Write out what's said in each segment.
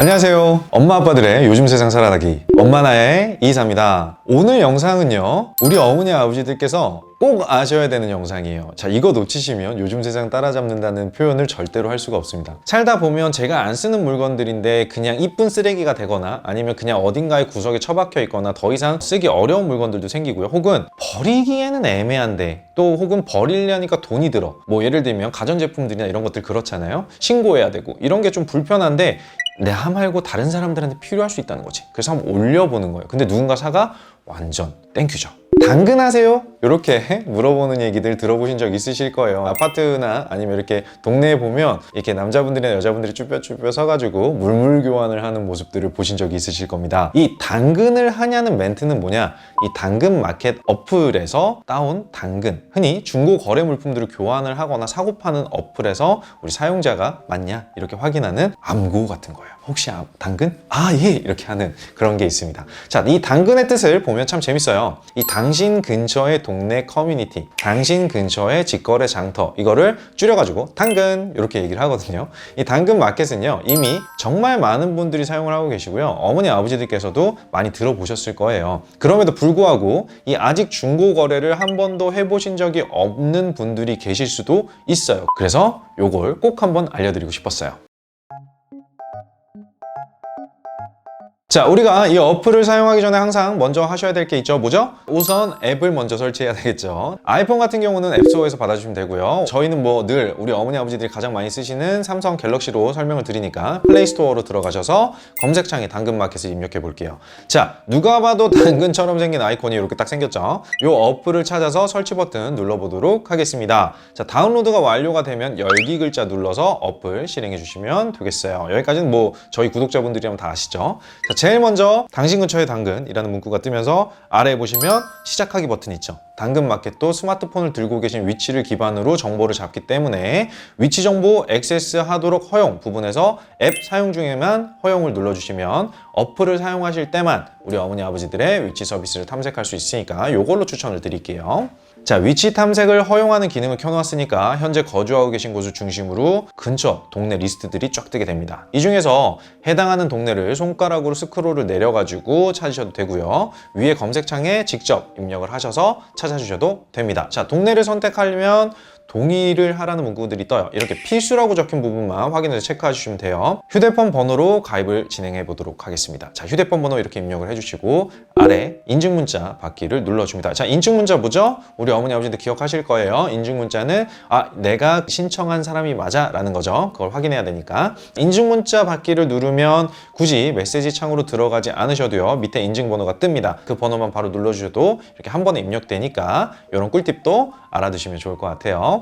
안녕하세요. 엄마 아빠들의 요즘 세상 살아가기 엄마나의 이사입니다. 오늘 영상은요. 우리 어머니 아버지들께서 꼭 아셔야 되는 영상이에요. 자, 이거 놓치시면 요즘 세상 따라잡는다는 표현을 절대로 할 수가 없습니다. 살다 보면 제가 안 쓰는 물건들인데 그냥 이쁜 쓰레기가 되거나 아니면 그냥 어딘가에 구석에 처박혀 있거나 더 이상 쓰기 어려운 물건들도 생기고요. 혹은 버리기에는 애매한데 또 혹은 버리려니까 돈이 들어. 뭐 예를 들면 가전제품들이나 이런 것들 그렇잖아요. 신고해야 되고 이런 게 좀 불편한데 내가 말고 다른 사람들한테 필요할 수 있다는 거지. 그래서 한번 올려보는 거예요. 근데 누군가 사가 완전 땡큐죠. 당근하세요? 이렇게 물어보는 얘기들 들어보신 적 있으실 거예요. 아파트나 아니면 이렇게 동네에 보면 이렇게 남자분들이나 여자분들이 쭈뼛쭈뼛 서가지고 물물 교환을 하는 모습들을 보신 적이 있으실 겁니다. 이 당근을 하냐는 멘트는 뭐냐? 이 당근 마켓 어플에서 따온 당근, 흔히 중고 거래 물품들을 교환을 하거나 사고 파는 어플에서 우리 사용자가 맞냐 이렇게 확인하는 암고 같은 거예요. 혹시 아, 당근? 아, 예! 이렇게 하는 그런 게 있습니다. 자, 이 당근의 뜻을 보면 참 재밌어요. 이 당신 근처의 동네 커뮤니티, 당신 근처의 직거래 장터, 이거를 줄여가지고 당근! 이렇게 얘기를 하거든요. 이 당근 마켓은요, 이미 정말 많은 분들이 사용을 하고 계시고요. 어머니, 아버지들께서도 많이 들어보셨을 거예요. 그럼에도 불구하고 이 아직 중고 거래를 한 번도 해보신 적이 없는 분들이 계실 수도 있어요. 그래서 요걸 꼭 한번 알려드리고 싶었어요. 자, 우리가 이 어플을 사용하기 전에 항상 먼저 하셔야 될 게 있죠. 뭐죠? 우선 앱을 먼저 설치해야 되겠죠. 아이폰 같은 경우는 앱스토어에서 받아주시면 되고요. 저희는 뭐 늘 우리 어머니 아버지들이 가장 많이 쓰시는 삼성 갤럭시로 설명을 드리니까 플레이스토어로 들어가셔서 검색창에 당근마켓을 입력해 볼게요. 자, 누가 봐도 당근처럼 생긴 아이콘이 이렇게 딱 생겼죠. 이 어플을 찾아서 설치 버튼 눌러보도록 하겠습니다. 자, 다운로드가 완료가 되면 열기 글자 눌러서 어플 실행해 주시면 되겠어요. 여기까지는 뭐 저희 구독자분들이라면 다 아시죠? 자, 제일 먼저 당신 근처의 당근이라는 문구가 뜨면서 아래에 보시면 시작하기 버튼 있죠. 당근 마켓도 스마트폰을 들고 계신 위치를 기반으로 정보를 잡기 때문에 위치 정보 액세스 하도록 허용 부분에서 앱 사용 중에만 허용을 눌러주시면 어플을 사용하실 때만 우리 어머니 아버지들의 위치 서비스를 탐색할 수 있으니까 이걸로 추천을 드릴게요. 자, 위치 탐색을 허용하는 기능을 켜놨으니까 현재 거주하고 계신 곳을 중심으로 근처 동네 리스트들이 쫙 뜨게 됩니다. 이 중에서 해당하는 동네를 손가락으로 스크롤을 내려가지고 찾으셔도 되고요. 위에 검색창에 직접 입력을 하셔서 찾아주셔도 됩니다. 자, 동네를 선택하려면 동의를 하라는 문구들이 떠요. 이렇게 필수라고 적힌 부분만 확인해서 체크해 주시면 돼요. 휴대폰 번호로 가입을 진행해 보도록 하겠습니다. 자, 휴대폰 번호 이렇게 입력을 해주시고 아래 인증 문자 받기를 눌러줍니다. 자, 인증 문자 뭐죠? 우리 어머니 아버지들 기억하실 거예요. 인증 문자는 아 내가 신청한 사람이 맞아라는 거죠. 그걸 확인해야 되니까 인증 문자 받기를 누르면 굳이 메시지 창으로 들어가지 않으셔도요. 밑에 인증 번호가 뜹니다. 그 번호만 바로 눌러주셔도 이렇게 한 번에 입력되니까 이런 꿀팁도 알아두시면 좋을 것 같아요.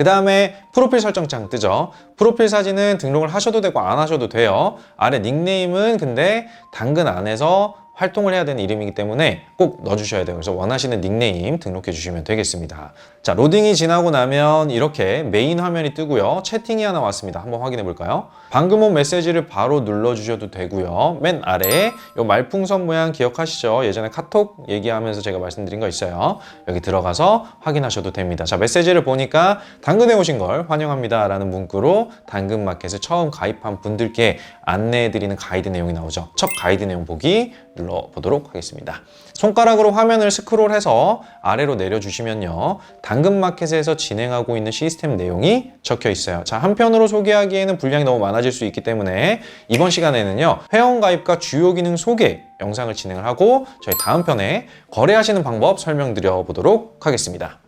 그 다음에 프로필 설정창 뜨죠. 프로필 사진은 등록을 하셔도 되고 안 하셔도 돼요. 아래 닉네임은 근데 당근 안에서 활동을 해야 되는 이름이기 때문에 꼭 넣어주셔야 돼요. 그래서 원하시는 닉네임 등록해 주시면 되겠습니다. 자, 로딩이 지나고 나면 이렇게 메인 화면이 뜨고요. 채팅이 하나 왔습니다. 한번 확인해 볼까요? 방금 온 메시지를 바로 눌러주셔도 되고요. 맨 아래에 이 말풍선 모양 기억하시죠? 예전에 카톡 얘기하면서 제가 말씀드린 거 있어요. 여기 들어가서 확인하셔도 됩니다. 자, 메시지를 보니까 당근에 오신 걸 환영합니다. 라는 문구로 당근마켓에 처음 가입한 분들께 안내해드리는 가이드 내용이 나오죠. 첫 가이드 내용 보기 눌러보도록 하겠습니다. 손가락으로 화면을 스크롤해서 아래로 내려주시면요. 당근마켓에서 진행하고 있는 시스템 내용이 적혀 있어요. 자, 한편으로 소개하기에는 분량이 너무 많아질 수 있기 때문에 이번 시간에는요. 회원 가입과 주요 기능 소개 영상을 진행을 하고 저희 다음 편에 거래하시는 방법 설명드려 보도록 하겠습니다.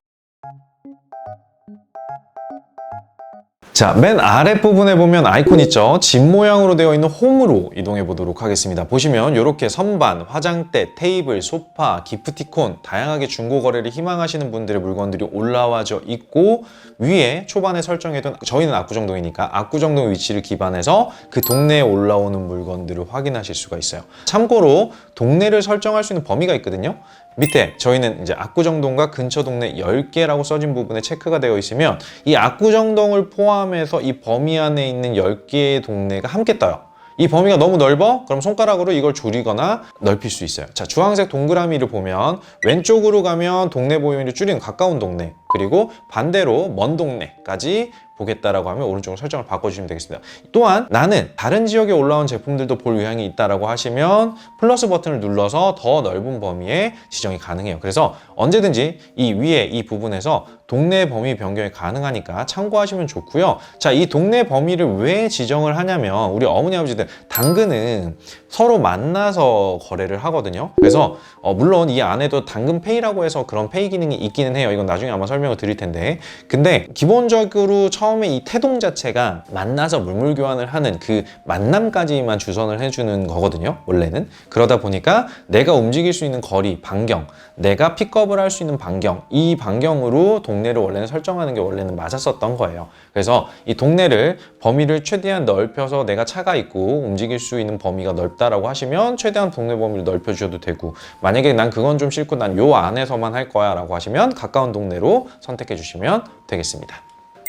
자, 맨 아랫부분에 보면 아이콘 있죠? 집 모양으로 되어 있는 홈으로 이동해 보도록 하겠습니다. 보시면 이렇게 선반, 화장대, 테이블, 소파, 기프티콘, 다양하게 중고 거래를 희망하시는 분들의 물건들이 올라와져 있고 위에 초반에 설정해둔 저희는 압구정동이니까 압구정동 위치를 기반해서 그 동네에 올라오는 물건들을 확인하실 수가 있어요. 참고로 동네를 설정할 수 있는 범위가 있거든요. 밑에 저희는 이제 압구정동과 근처 동네 10개라고 써진 부분에 체크가 되어 있으면 이 압구정동을 포함 해서 이 범위 안에 있는 10개의 동네가 함께 떠요. 이 범위가 너무 넓어? 그럼 손가락으로 이걸 줄이거나 넓힐 수 있어요. 자, 주황색 동그라미를 보면 왼쪽으로 가면 동네 범위를 줄이는 가까운 동네. 그리고 반대로 먼 동네까지 보겠다라고 하면 오른쪽으로 설정을 바꿔주시면 되겠습니다. 또한 나는 다른 지역에 올라온 제품들도 볼 의향이 있다라고 하시면 플러스 버튼을 눌러서 더 넓은 범위에 지정이 가능해요. 그래서 언제든지 이 위에 이 부분에서 동네 범위 변경이 가능하니까 참고하시면 좋고요. 자, 이 동네 범위를 왜 지정을 하냐면 우리 어머니 아버지들 당근은 서로 만나서 거래를 하거든요. 그래서 어, 물론 이 안에도 당근 페이라고 해서 그런 페이 기능이 있기는 해요. 이건 나중에 아마 설명 을 드릴 텐데. 근데 기본적으로 처음에 이 태동 자체가 만나서 물물 교환을 하는 그 만남까지만 주선을 해주는 거거든요. 원래는. 그러다 보니까 내가 움직일 수 있는 거리, 반경, 내가 픽업을 할 수 있는 반경, 이 반경으로 동네를 원래는 설정하는 게 원래는 맞았었던 거예요. 그래서 이 동네를 범위를 최대한 넓혀서 내가 차가 있고 움직일 수 있는 범위가 넓다라고 하시면 최대한 동네 범위를 넓혀 주셔도 되고 만약에 난 그건 좀 싫고 난 요 안에서만 할 거야 라고 하시면 가까운 동네로 선택해 주시면 되겠습니다.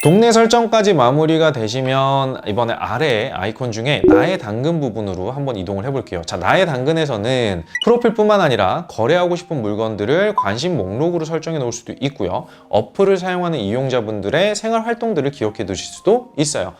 동네 설정까지 마무리가 되시면 이번에 아래 아이콘 중에 나의 당근 부분으로 한번 이동을 해볼게요. 자, 나의 당근에서는 프로필뿐만 아니라 거래하고 싶은 물건들을 관심 목록으로 설정해 놓을 수도 있고요. 어플을 사용하는 이용자분들의 생활 활동들을 기록해 두실 수도 있어요.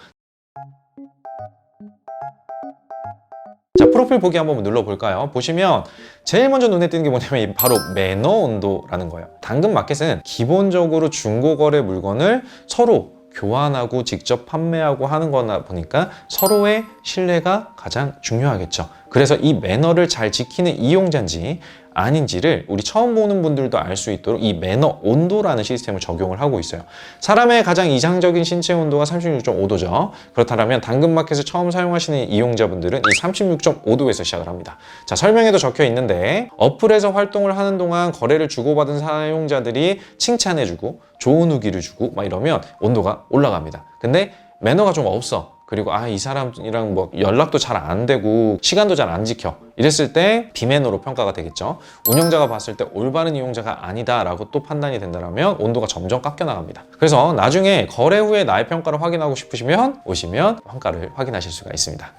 자, 프로필 보기 한번 눌러볼까요? 보시면 제일 먼저 눈에 띄는 게 뭐냐면 이 바로 매너 온도라는 거예요. 당근 마켓은 기본적으로 중고거래 물건을 서로 교환하고 직접 판매하고 하는 거나 보니까 서로의 신뢰가 가장 중요하겠죠. 그래서 이 매너를 잘 지키는 이용자인지 아닌지를 우리 처음 보는 분들도 알 수 있도록 이 매너 온도라는 시스템을 적용을 하고 있어요. 사람의 가장 이상적인 신체 온도가 36.5도죠. 그렇다면 당근마켓을 처음 사용하시는 이용자분들은 이 36.5도에서 시작을 합니다. 자, 설명에도 적혀 있는데 어플에서 활동을 하는 동안 거래를 주고받은 사용자들이 칭찬해주고 좋은 후기를 주고 막 이러면 온도가 올라갑니다. 근데 매너가 좀 없어. 그리고 아 이 사람이랑 뭐 연락도 잘 안 되고 시간도 잘 안 지켜. 이랬을 때 비매너로 평가가 되겠죠. 운영자가 봤을 때 올바른 이용자가 아니다 라고 또 판단이 된다면 온도가 점점 깎여 나갑니다. 그래서 나중에 거래 후에 나의 평가를 확인하고 싶으시면 오시면 평가를 확인하실 수가 있습니다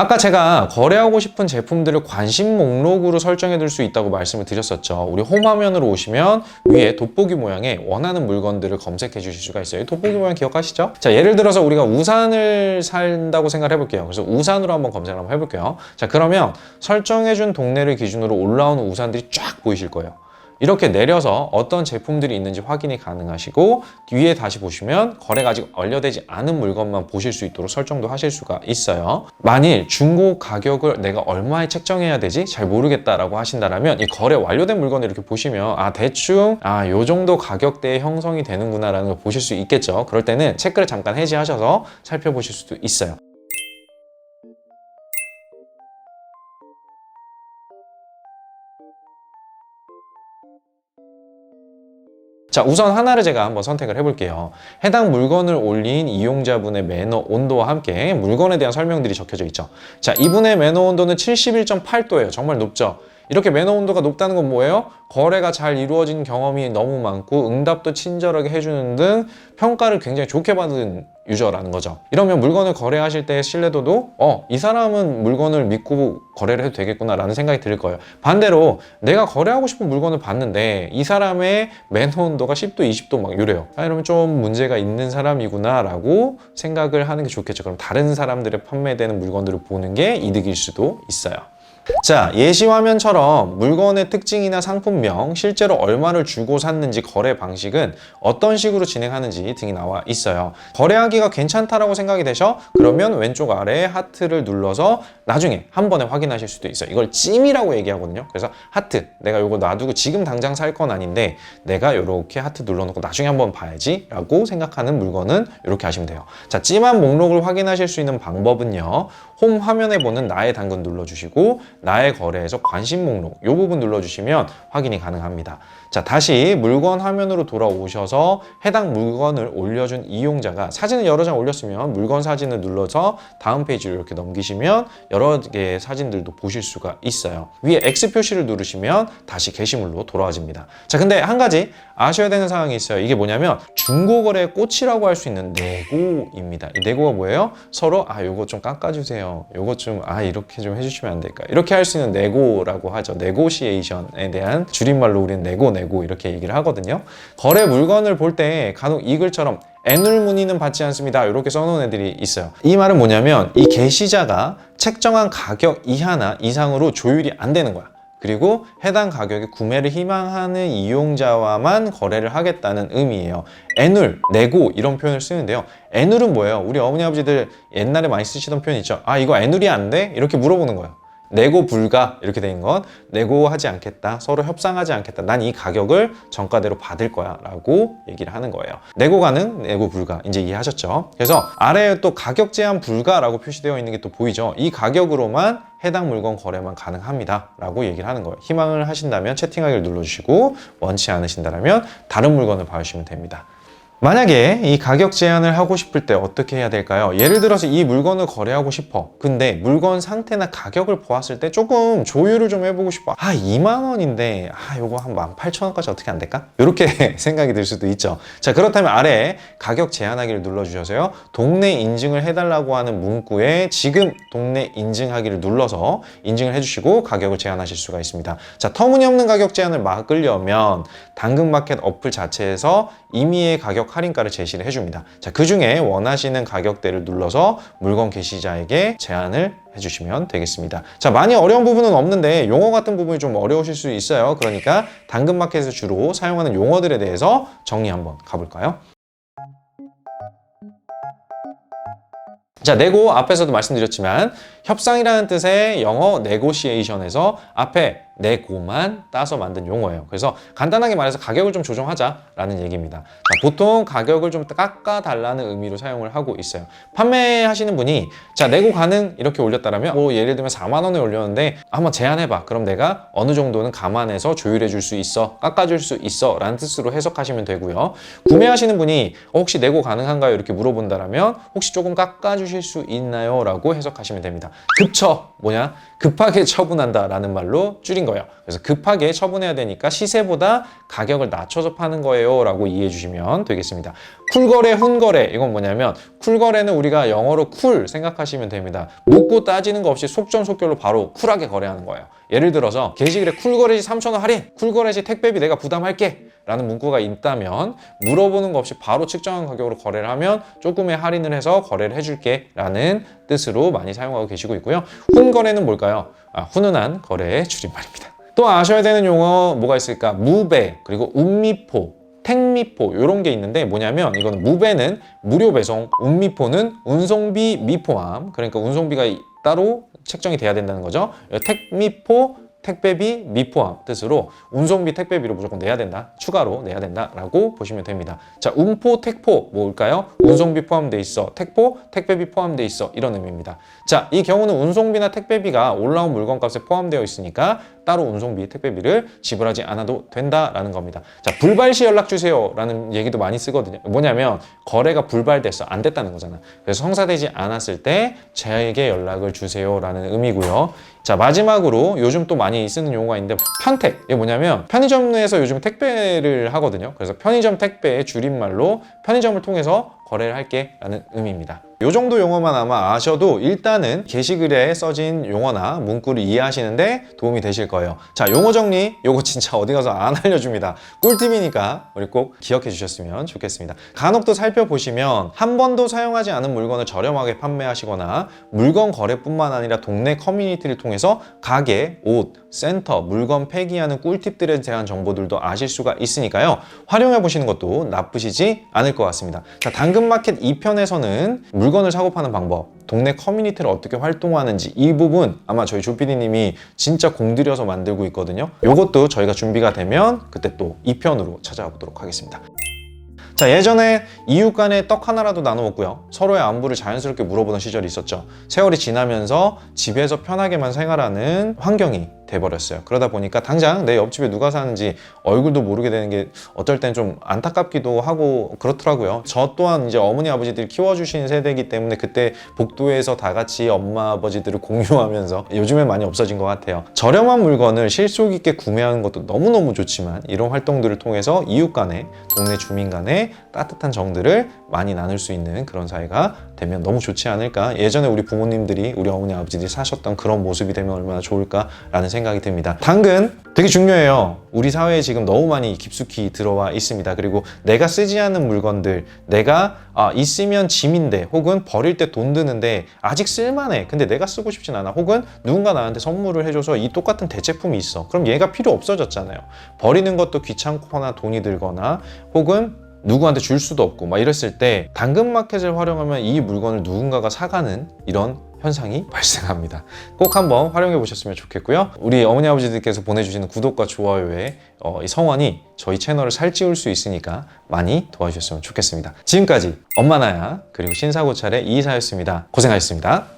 아까 제가 거래하고 싶은 제품들을 관심 목록으로 설정해 둘 수 있다고 말씀을 드렸었죠. 우리 홈 화면으로 오시면 위에 돋보기 모양의 원하는 물건들을 검색해 주실 수가 있어요. 돋보기 모양 기억하시죠? 자, 예를 들어서 우리가 우산을 산다고 생각을 해볼게요. 그래서 우산으로 한번 검색을 한번 해볼게요. 자, 그러면 설정해 준 동네를 기준으로 올라오는 우산들이 쫙 보이실 거예요. 이렇게 내려서 어떤 제품들이 있는지 확인이 가능하시고 위에 다시 보시면 거래가 아직 완료되지 않은 물건만 보실 수 있도록 설정도 하실 수가 있어요. 만일 중고 가격을 내가 얼마에 책정해야 되지 잘 모르겠다라고 하신다면 이 거래 완료된 물건을 이렇게 보시면 아 대충 아 요 정도 가격대에 형성이 되는구나라는 걸 보실 수 있겠죠. 그럴 때는 체크를 잠깐 해지하셔서 살펴보실 수도 있어요. 자, 우선 하나를 제가 한번 선택을 해볼게요. 해당 물건을 올린 이용자분의 매너 온도와 함께 물건에 대한 설명들이 적혀져 있죠. 자, 이분의 매너 온도는 71.8도예요. 정말 높죠. 이렇게 매너 온도가 높다는 건 뭐예요? 거래가 잘 이루어진 경험이 너무 많고 응답도 친절하게 해주는 등 평가를 굉장히 좋게 받은 유저라는 거죠. 이러면 물건을 거래하실 때 신뢰도도 어, 이 사람은 물건을 믿고 거래를 해도 되겠구나라는 생각이 들 거예요. 반대로 내가 거래하고 싶은 물건을 봤는데 이 사람의 매너 온도가 10도, 20도 막 이래요. 아, 이러면 좀 문제가 있는 사람이구나라고 생각을 하는 게 좋겠죠. 그럼 다른 사람들의 판매되는 물건들을 보는 게 이득일 수도 있어요. 자, 예시 화면처럼 물건의 특징이나 상품명, 실제로 얼마를 주고 샀는지 거래 방식은 어떤 식으로 진행하는지 등이 나와 있어요. 거래하기가 괜찮다라고 생각이 되셔? 그러면 왼쪽 아래에 하트를 눌러서 나중에 한 번에 확인하실 수도 있어요. 이걸 찜이라고 얘기하거든요. 그래서 하트, 내가 이거 놔두고 지금 당장 살 건 아닌데 내가 이렇게 하트 눌러놓고 나중에 한번 봐야지 라고 생각하는 물건은 이렇게 하시면 돼요. 자, 찜한 목록을 확인하실 수 있는 방법은요. 홈 화면에 보는 나의 당근 눌러주시고 나의 거래에서 관심 목록 이 부분 눌러주시면 확인이 가능합니다. 자 다시 물건 화면으로 돌아오셔서 해당 물건을 올려준 이용자가 사진을 여러 장 올렸으면 물건 사진을 눌러서 다음 페이지로 이렇게 넘기시면 여러 개의 사진들도 보실 수가 있어요. 위에 X 표시를 누르시면 다시 게시물로 돌아와집니다. 자 근데 한 가지 아셔야 되는 상황이 있어요. 이게 뭐냐면 중고거래의 꽃이라고 할 수 있는 내고입니다. 이 내고가 뭐예요? 서로 아 요거 좀 깎아주세요. 요거 좀 아 이렇게 좀 해주시면 안 될까? 이렇게 할수 있는 네고라고 하죠. 네고시에이션에 대한 줄임말로 우리는 네고 네고 이렇게 얘기를 하거든요. 거래 물건을 볼 때 간혹 이 글처럼 애눌 문의는 받지 않습니다. 이렇게 써놓은 애들이 있어요. 이 말은 뭐냐면 이 게시자가 책정한 가격 이하나 이상으로 조율이 안 되는 거야. 그리고 해당 가격에 구매를 희망하는 이용자와만 거래를 하겠다는 의미예요. 애눌, 내고 이런 표현을 쓰는데요. 애눌은 뭐예요? 우리 어머니 아버지들 옛날에 많이 쓰시던 표현 있죠. 아 이거 애눌이 안 돼? 이렇게 물어보는 거예요. 내고 불가 이렇게 된 건 내고하지 않겠다 서로 협상하지 않겠다. 난 이 가격을 정가대로 받을 거야 라고 얘기를 하는 거예요. 내고 가능 내고 불가 이제 이해하셨죠? 그래서 아래에 또 가격 제한 불가라고 표시되어 있는 게 또 보이죠? 이 가격으로만 해당 물건 거래만 가능합니다 라고 얘기를 하는 거예요. 희망을 하신다면 채팅하기를 눌러주시고 원치 않으신다면 다른 물건을 봐주시면 됩니다 만약에 이 가격 제한을 하고 싶을 때 어떻게 해야 될까요? 예를 들어서 이 물건을 거래하고 싶어. 근데 물건 상태나 가격을 보았을 때 조금 조율을 좀 해보고 싶어. 아, 2만 원인데, 아, 요거 한 18,000원까지 어떻게 안 될까? 이렇게 생각이 들 수도 있죠. 자, 그렇다면 아래에 가격 제한하기를 눌러주셔서요. 동네 인증을 해달라고 하는 문구에 지금 동네 인증하기를 눌러서 인증을 해주시고 가격을 제한하실 수가 있습니다. 자, 터무니없는 가격 제한을 막으려면 당근마켓 어플 자체에서 임의의 가격 할인가를 제시를 해줍니다. 자, 그 중에 원하시는 가격대를 눌러서 물건 게시자에게 제안을 해주시면 되겠습니다. 자, 많이 어려운 부분은 없는데 용어 같은 부분이 좀 어려우실 수 있어요. 그러니까 당근마켓에서 주로 사용하는 용어들에 대해서 정리 한번 가볼까요? 자, 네고 앞에서도 말씀드렸지만 협상이라는 뜻의 영어 네고시에이션에서 앞에 네고만 따서 만든 용어예요. 그래서 간단하게 말해서 가격을 좀 조정하자라는 얘기입니다. 자, 보통 가격을 좀 깎아달라는 의미로 사용을 하고 있어요. 판매하시는 분이 자, 네고 가능 이렇게 올렸다라면 뭐 예를 들면 4만 원에 올렸는데 한번 제안해봐. 그럼 내가 어느 정도는 감안해서 조율해 줄 수 있어, 깎아줄 수 있어 라는 뜻으로 해석하시면 되고요. 구매하시는 분이 어, 혹시 네고 가능한가요? 이렇게 물어본다라면 혹시 조금 깎아주실 수 있나요? 라고 해석하시면 됩니다. 급처 뭐냐? 급하게 처분한다 라는 말로 줄인 거예요. 그래서 급하게 처분해야 되니까 시세보다 가격을 낮춰서 파는 거예요 라고 이해해 주시면 되겠습니다. 쿨거래, 훈거래 이건 뭐냐면 쿨거래는 우리가 영어로 쿨 생각하시면 됩니다. 묻고 따지는 거 없이 속전속결로 바로 쿨하게 거래하는 거예요. 예를 들어서 게시글에 쿨거래 시 3,000원 할인, 쿨거래 시 택배비 내가 부담할게 라는 문구가 있다면 물어보는 거 없이 바로 측정한 가격으로 거래를 하면 조금의 할인을 해서 거래를 해줄게 라는 뜻으로 많이 사용하고 계시고 있고요. 훈거래는 뭘까요? 아, 훈훈한 거래의 줄임말입니다. 또 아셔야 되는 용어 뭐가 있을까? 무배 그리고 운미포 택미포 이런 게 있는데 뭐냐면 이거는 무배는 무료 배송, 운미포는 운송비 미포함 그러니까 운송비가 따로 책정이 돼야 된다는 거죠. 택미포 택배비 미포함 뜻으로 운송비 택배비로 무조건 내야 된다 추가로 내야 된다라고 보시면 됩니다. 자 운포 택포 뭘까요? 운송비 포함돼 있어 택포 택배비 포함돼 있어 이런 의미입니다. 자 이 경우는 운송비나 택배비가 올라온 물건값에 포함되어 있으니까 따로 운송비 택배비를 지불하지 않아도 된다라는 겁니다. 자 불발 시 연락 주세요라는 얘기도 많이 쓰거든요. 뭐냐면 거래가 불발됐어 안 됐다는 거잖아. 그래서 성사되지 않았을 때 저에게 연락을 주세요라는 의미고요. 자 마지막으로 요즘 또 많이 쓰는 용어가 있는데 편택. 이게 뭐냐면 편의점에서 요즘 택배를 하거든요. 그래서 편의점 택배의 줄임말로 편의점을 통해서 거래를 할게 라는 의미입니다. 요 정도 용어만 아마 아셔도 일단은 게시글에 써진 용어나 문구를 이해하시는데 도움이 되실 거예요. 자 용어 정리. 요거 진짜 어디 가서 안 알려줍니다. 꿀팁이니까 우리 꼭 기억해 주셨으면 좋겠습니다. 간혹 또 살펴보시면 한 번도 사용하지 않은 물건을 저렴하게 판매하시거나 물건 거래뿐만 아니라 동네 커뮤니티를 통해서 가게, 옷, 센터, 물건 폐기하는 꿀팁들에 대한 정보들도 아실 수가 있으니까요. 활용해 보시는 것도 나쁘시지 않을 것 같습니다. 자 당근 마켓 2편에서는 물건을 사고 파는 방법 동네 커뮤니티를 어떻게 활동하는지 이 부분 아마 저희 조피디님이 진짜 공들여서 만들고 있거든요. 이것도 저희가 준비가 되면 그때 또 2편으로 찾아와 보도록 하겠습니다. 자 예전에 이웃 간에 떡 하나라도 나눠 먹고요. 서로의 안부를 자연스럽게 물어보던 시절이 있었죠. 세월이 지나면서 집에서 편하게만 생활하는 환경이 돼버렸어요. 그러다 보니까 당장 내 옆집에 누가 사는지 얼굴도 모르게 되는 게 어떨 땐좀 안타깝기도 하고 그렇더라고요. 저 또한 이제 어머니 아버지들이 키워주신 세대이기 때문에 그때 복도에서 다 같이 엄마 아버지들을 공유하면서 요즘엔 많이 없어진 것 같아요. 저렴한 물건을 실속 있게 구매하는 것도 너무너무 좋지만 이런 활동들을 통해서 이웃 간에 동네 주민 간에 따뜻한 정들을 많이 나눌 수 있는 그런 사회가 되면 너무 좋지 않을까? 예전에 우리 부모님들이 우리 어머니 아버지들이 사셨던 그런 모습이 되면 얼마나 좋을까라는 생각이 듭니다. 당근 되게 중요해요. 우리 사회에 지금 너무 많이 깊숙이 들어와 있습니다. 그리고 내가 쓰지 않은 물건들 내가 아, 있으면 짐인데 혹은 버릴 때 돈 드는데 아직 쓸만해. 근데 내가 쓰고 싶진 않아. 혹은 누군가 나한테 선물을 해줘서 이 똑같은 대체품이 있어. 그럼 얘가 필요 없어졌잖아요. 버리는 것도 귀찮거나 돈이 들거나 혹은 누구한테 줄 수도 없고 막 이랬을 때 당근마켓을 활용하면 이 물건을 누군가가 사가는 이런 현상이 발생합니다. 꼭 한번 활용해 보셨으면 좋겠고요. 우리 어머니 아버지들께서 보내주시는 구독과 좋아요의 어, 이 성원이 저희 채널을 살찌울 수 있으니까 많이 도와주셨으면 좋겠습니다. 지금까지 엄마 나야 그리고 신사고찰의 이사였습니다. 고생하셨습니다.